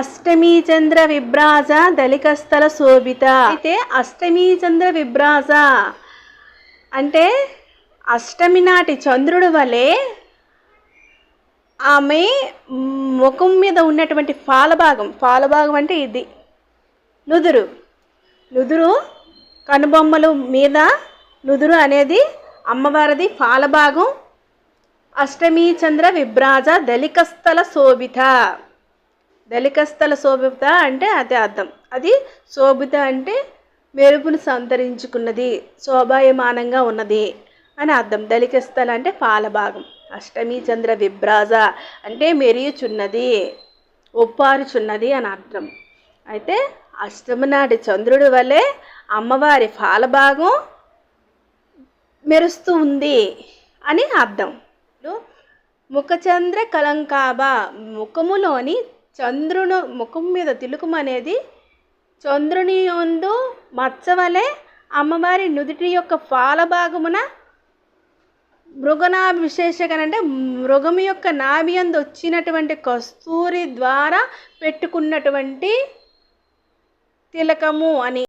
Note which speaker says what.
Speaker 1: అష్టమీ చంద్ర విభ్రాజ దళికస్థల శోభిత. అయితే అష్టమీ చంద్ర విభ్రాజ అంటే అష్టమి నాటి చంద్రుడు వలె ఆమె ముఖం మీద ఉన్నటువంటి ఫాలభాగం ఫాలభాగం అంటే ఇది నుదురు. నుదురు కనుబొమ్మలు మీద నుదురు అనేది అమ్మవారిది ఫాలభాగం. అష్టమీ చంద్ర విభ్రాజ దళికస్థల శోభిత. దళికస్థల శోభిత అంటే అదే అర్థం. అది శోభిత అంటే మెరుపును సంతరించుకున్నది శోభాయమానంగా ఉన్నది అని అర్థం. దళికస్థల అంటే పాలభాగం. అష్టమి చంద్ర విభ్రాజ అంటే మెరియుచున్నది ఒప్పారుచున్నది అని అర్థం. అయితే అష్టమి నాటి చంద్రుడి వలె అమ్మవారి ఫాలభాగం మెరుస్తూ ఉంది అని అర్థం. ముఖచంద్ర కలంకాబ ముఖములోని చంద్రుని ముఖం మీద తిలుకం అనేది చంద్రుని యందు మచ్చవలే అమ్మవారి నుదుటి యొక్క ఫాలభాగమున మృగనాభి విశేషకం అంటే మృగం యొక్క నాభియందు వచ్చినటువంటి కస్తూరి ద్వారా పెట్టుకున్నటువంటి తిలకము అని